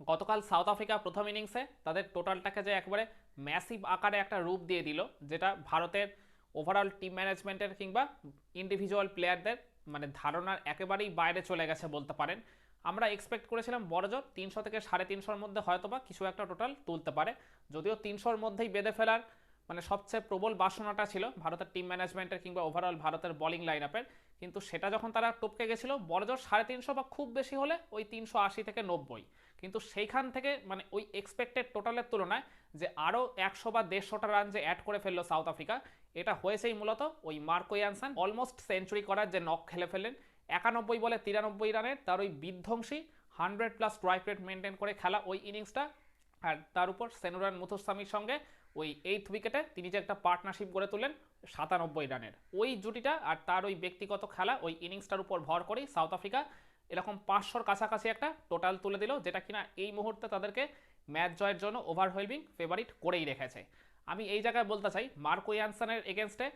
গতকাল south Africa প্রথম ইনিংসে তাদের টোটালটাকে যে একবারে ম্যাসিভ আকারে একটা রূপ দিয়ে দিল, যেটা ভারতের ওভারঅল টিম ম্যানেজমেন্টের কিংবা ইন্ডিভিজুয়াল প্লেয়ারদের মানে ধারণার একেবারেই বাইরে চলে গেছে বলতে পারেন। আমরা এক্সপেক্ট করেছিলাম বড়জোর তিনশো থেকে সাড়ে তিনশোর মধ্যে হয়তোবা কিছু একটা টোটাল তুলতে পারে। যদিও তিনশোর মধ্যেই বেঁধে ফেলার মানে সবচেয়ে প্রবল বাসনাটা ছিল ভারতের টিম ম্যানেজমেন্টের কিংবা ওভারঅল ভারতের বোলিং লাইন আপের কিন্তু সেটা যখন তারা টপকে গেছিল বড়জোর সাড়ে তিনশো বা খুব বেশি হলে ওই তিনশো আশি থেকে নব্বই। কিন্তু সেইখান থেকে মানে ওই এক্সপেক্টেড টোটালের তুলনায় যে আরও একশো বা দেড়শোটা রান যে অ্যাড করে ফেলল সাউথ আফ্রিকা এটা হয়েছেই মূলত ওই মার্কো ইয়ানসান অলমোস্ট সেঞ্চুরি করার যে নক খেলে ফেললেন। একানব্বই বলে তিরানব্বই রানের তার ওই বিধ্বংসী hundred plus strike rate maintain করে খেলা ওই ইনিংসটা আর তার উপর সেনুরান মুথুস্বামীর সঙ্গে ওই এইথ উইকেটে তিনি যে একটা পার্টনারশিপ গড়ে তোলেন সাতানব্বই রানের ওই জুটিটা আর তার ওই ব্যক্তিগত খেলা ওই ইনিংসটার উপর ভর করেই সাউথ আফ্রিকা এরকম পাঁচশোর কাছাকাছি একটা টোটাল তুলে দিল, যেটা কিনা এই মুহূর্তে তাদেরকে ম্যাচ জয়ের জন্য ওভারহেলমিং ফেভারিট করেই রেখেছে। আমি এই জায়গায় বলতে চাই, মার্কো ইয়ানসনের এগেনস্টে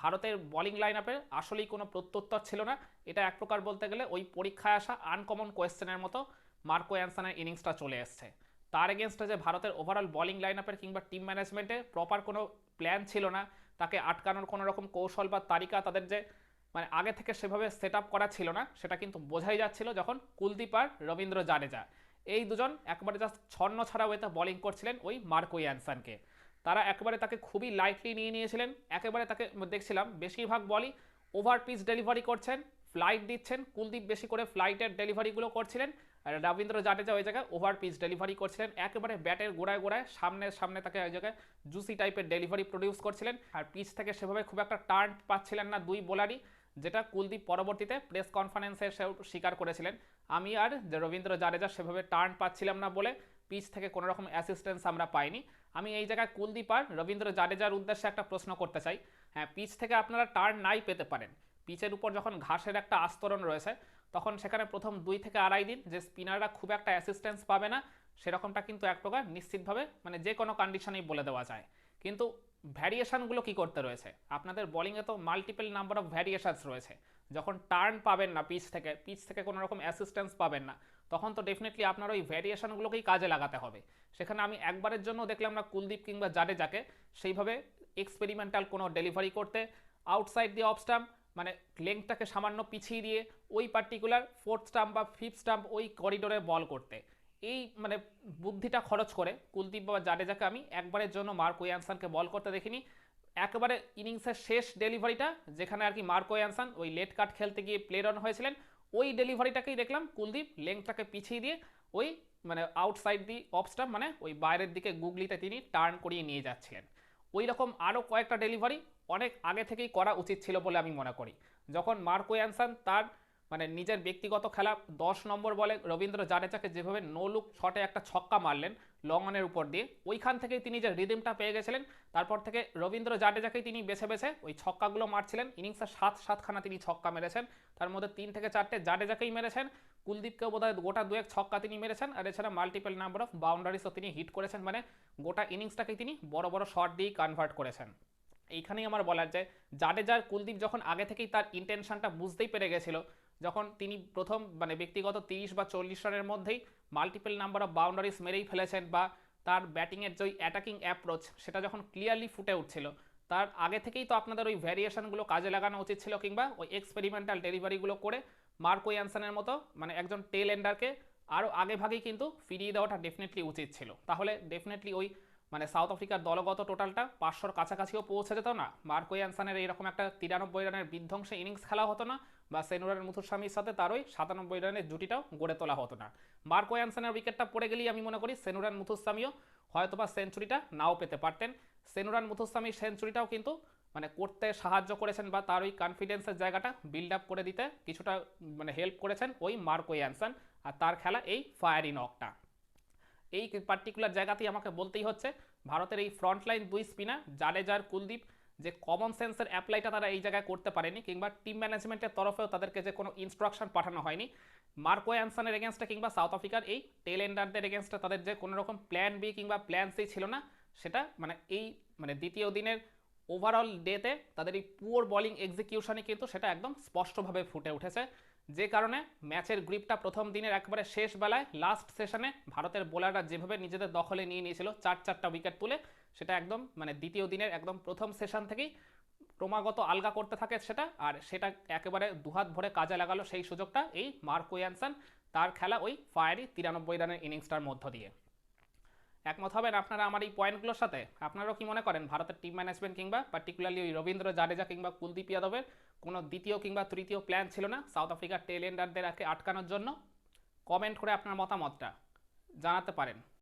ভারতের বোলিং লাইন আপের আসলেই কোনো প্রত্যুত্তর ছিল না। এটা এক প্রকার বলতে গেলে ওই পরীক্ষায় আসা আনকমন কোয়েশ্চেনের মতো মার্কো ইয়ানসনের ইনিংসটা চলে এসছে। তার এগেনস্টে যে ভারতের ওভারঅল বোলিং লাইন আপের কিংবা টিম ম্যানেজমেন্টে প্রপার কোনো প্ল্যান ছিল না, তাকে আটকানোর কোনো রকম কৌশল বা তালিকা তাদের যে মানে আগে থেকে সেভাবে সেট করা ছিল না, সেটা কিন্তু বোঝাই যাচ্ছিল যখন কুলদীপ আর রবীন্দ্র জাডেজা। এই দুজন একবারে জাস্ট ছন্ন ছাড়া ওয়েতে বোলিং করছিলেন ওই মার্কো ইয়ানসানকে। তারা একবারে তাকে খুবই লাইটলি নিয়ে নিয়েছিলেন, একেবারে তাকে দেখছিলাম বেশিরভাগ বলই ওভার পিচ ডেলিভারি করছেন ফ্লাইট দিচ্ছেন, কুলদীপ বেশি করে ফ্লাইটের ডেলিভারিগুলো করছিলেন, আর রবীন্দ্র জাডেজা ওই জায়গায় ওভার পিচ ডেলিভারি করছিলেন, একেবারে ব্যাটের গোড়ায় গোড়ায়, সামনে সামনে তাকে ওই জায়গায় জুসি টাইপের ডেলিভারি প্রডিউস করছিলেন, আর পিচ থেকে সেভাবে খুব একটা টার্ন পাচ্ছিলেন না দুই বোলারই যেটা কুলদীপ পরবর্তীতে প্রেস কনফারেন্সে স্বীকার করেছিলেন। আমি আর যে রবীন্দ্র জাডেজা সেভাবে টার্ন পাচ্ছিলাম না বলে পিচ থেকে কোনো রকম অ্যাসিস্ট্যান্স আমরা পাইনি। আমি এই জায়গায় কুলদীপ আর রবীন্দ্র জাডেজার উদ্দেশ্যে একটা প্রশ্ন করতে চাই। হ্যাঁ পিচ থেকে আপনারা টার্ন নাই পেতে পারেন। পিচের উপর যখন ঘাসের একটা আস্তরণ রয়েছে, তখন সেখানে প্রথম দুই থেকে আড়াই দিন যে স্পিনাররা খুব একটা অ্যাসিস্ট্যান্স পাবে না, সেরকমটা কিন্তু এক প্রকার নিশ্চিতভাবে মানে যে কোনো কন্ডিশনেই বলে দেওয়া যায়। কিন্তু ভ্যারিয়েশনগুলো কি করতে রয়েছে? আপনাদের বলিংয়ে তো মাল্টিপল নাম্বার অফ ভ্যারিয়েশানস রয়েছে। যখন টার্ন পাবেন না পিচ থেকে পিচ থেকে কোনো রকম অ্যাসিস্ট্যান্স পাবেন না, তখন তো ডেফিনেটলি আপনার ওই ভ্যারিয়েশানগুলোকেই কাজে লাগাতে হবে। সেখানে আমি একবারের জন্য দেখলাম না কুলদীপ কিংবা জাডেজাকে সেইভাবে এক্সপেরিমেন্টাল কোনো ডেলিভারি করতে আউটসাইড দিয়ে অফ স্টাম্প মানে লেংথটাকে সামান্য পিছিয়ে দিয়ে ওই পার্টিকুলার ফোর্থ স্টাম্প বা ফিফথ স্টাম্প ওই করিডোরে বল করতে। এই মানে বুদ্ধিটা খরচ করে কুলদীপ বা জাডেজাকে আমি একবারের জন্য মার্কো ইয়ানসানকে বল করতে দেখিনি। একেবারে ইনিংসের শেষ ডেলিভারিটা, যেখানে আর কি মার্কো ইয়ানসান ওই লেট কাট খেলতে গিয়ে প্লে রান হয়েছিলেন, ওই ডেলিভারিটাকেই দেখলাম কুলদীপ লেংথটাকে পিছিয়ে দিয়ে ওই মানে আউটসাইড দি অফ মানে ওই বাইরের দিকে গুগলিতে তিনি টার্ন করিয়ে নিয়ে যাচ্ছিলেন। ওই রকম আরও কয়েকটা ডেলিভারি অনেক আগে থেকেই করা উচিত ছিল বলে আমি মনে করি। যখন মার্কো অ্যানসান তার মানে নিজের ব্যক্তিগত খেলা, দশ নম্বর বলে রবীন্দ্র জাডেজাকে যেভাবে নো লুক শটে একটা ছক্কা মারলেন লং অনের উপর দিয়ে, ওইখান থেকেই তিনি যে রিদিমটা পেয়ে গেছিলেন, তারপর থেকে রবীন্দ্র জাডেজাকেই তিনি বেছে বেছে ওই ছক্কাগুলো মারছিলেন। ইনিংসের সাত সাতখানা তিনি ছক্কা মেরেছেন। তার মধ্যে তিন থেকে চারটে জাডেজাকেই মেরেছেন। কুলদীপকেও বোধহয় গোটা দুয়েক ছক্কা তিনি মেরেছেন আর এছাড়া মাল্টিপল নাম্বার অফ বাউন্ডারিসও তিনি হিট করেছেন। মানে গোটা ইনিংসটাকেই তিনি বড় বড় শট দিয়েই কনভার্ট করেছেন। এইখানেই আমার বলার যে, জাডেজার কুলদীপ যখন আগে থেকেই তার ইন্টেনশনটা বুঝতেই পেরে গেছিল যখন তিনি প্রথম মানে ব্যক্তিগত তিরিশ বা চল্লিশ রানের মধ্যেই মাল্টিপল নাম্বার অফ বাউন্ডারিস মেরেই ফেলেছেন বা তার ব্যাটিংয়ের যে অ্যাটাকিং অ্যাপ্রোচ সেটা যখন ক্লিয়ারলি ফুটে উঠছিল, তার আগে থেকেই তো আপনাদের ওই ভ্যারিয়েশনগুলো কাজে লাগানো উচিত ছিল কিংবা ওই এক্সপেরিমেন্টাল ডেলিভারিগুলো করে মার্কো ইয়ানসানের মতো মানে একজন টেল এন্ডারকে আরও আগেভাগেই কিন্তু ফিরিয়ে দেওয়াটা ডেফিনেটলি উচিত ছিল। তাহলে ডেফিনেটলি ওই মানে সাউথ আফ্রিকার দলগত টোটালটা পাঁচশোর কাছাকাছিও পৌঁছে যেত না। মার্কো ইয়ানসানের এইরকম একটা তিরানব্বই রানের বিধ্বংসে ইনিংস খেলা হতো না বা সেনুরার মুথুস্বামীর সাথে তার ওই সাতানব্বই রানের জুটিটাও গড়ে তোলা হতো না। মার্কো ইয়ানসানের উইকেটটা পড়ে গেলেই আমি মনে করি সেনুরান মুথুস্বামীও হয়তোবা সেঞ্চুরিটা নাও পেতে পারতেন। সেনুরান মুথুস্বামীর সেঞ্চুরিটাও কিন্তু মানে করতে সাহায্য করেছেন বা তার ওই কনফিডেন্সের জায়গাটা বিল্ড আপ করে দিতে কিছুটা মানে হেল্প করেছেন ওই মার্কো ইয়ানসান। আর তার খেলা এই ফায়ারি নকটা এই পার্টিকুলার জায়গাতেই আমাকে বলতেই হচ্ছে, ভারতের এই ফ্রন্ট লাইন দুই স্পিনার জাডেজার কুলদীপ, যে কমন সেন্সের অ্যাপ্লাইটা তারা এই জায়গায় করতে পারেনি, কিংবা টিম ম্যানেজমেন্টের তরফেও তাদেরকে যে কোনো ইনস্ট্রাকশন পাঠানো হয়নি। মার্কো অ্যানসনের এগেনস্টে কিংবা সাউথ আফ্রিকার এই টেল এন্ডারদের এগেনস্টে তাদের যে কোনো রকম প্ল্যান বি কিংবা প্ল্যান সি ছিল না, সেটা মানে এই মানে দ্বিতীয় দিনের ওভারঅল ডেতে তাদের এই পুয়ার বোলিং এক্সিকিউশনে কিন্তু সেটা একদম স্পষ্টভাবে ফুটে উঠেছে। যে কারণে ম্যাচের গ্রিপটা প্রথম দিনের একবারে শেষ বেলায় লাস্ট সেশনে ভারতের বোলাররা যেভাবে নিজেদের দখলে নিয়ে নিয়েছিল, চার চারটা উইকেট তুলে, সেটা একদম মানে দ্বিতীয় দিনের একদম প্রথম সেশন থেকেই ক্রমাগত আলগা করতে থাকে সেটা, আর সেটা একেবারে দুহাত ভরে কাজে লাগালো সেই সুযোগটা এই মার্ক ওয়ানসন তার খেলা ওই ফায়ারি তিরানব্বই রানের ইনিংসটার মধ্য দিয়ে। একমত হবেন আপনারা আমার এই পয়েন্টগুলোর সাথে? আপনারাও কি মনে করেন, ভারতের টিম ম্যানেজমেন্ট কিংবা পার্টিকুলারলি ওই রবীন্দ্র জাডেজা কিংবা কুলদীপ যাদবের কোনো দ্বিতীয় কিংবা তৃতীয় প্ল্যান ছিল না সাউথ আফ্রিকার টেলেন্ডারদের আটকানোর জন্য? কমেন্ট করে আপনার মতামতটা জানাতে পারেন।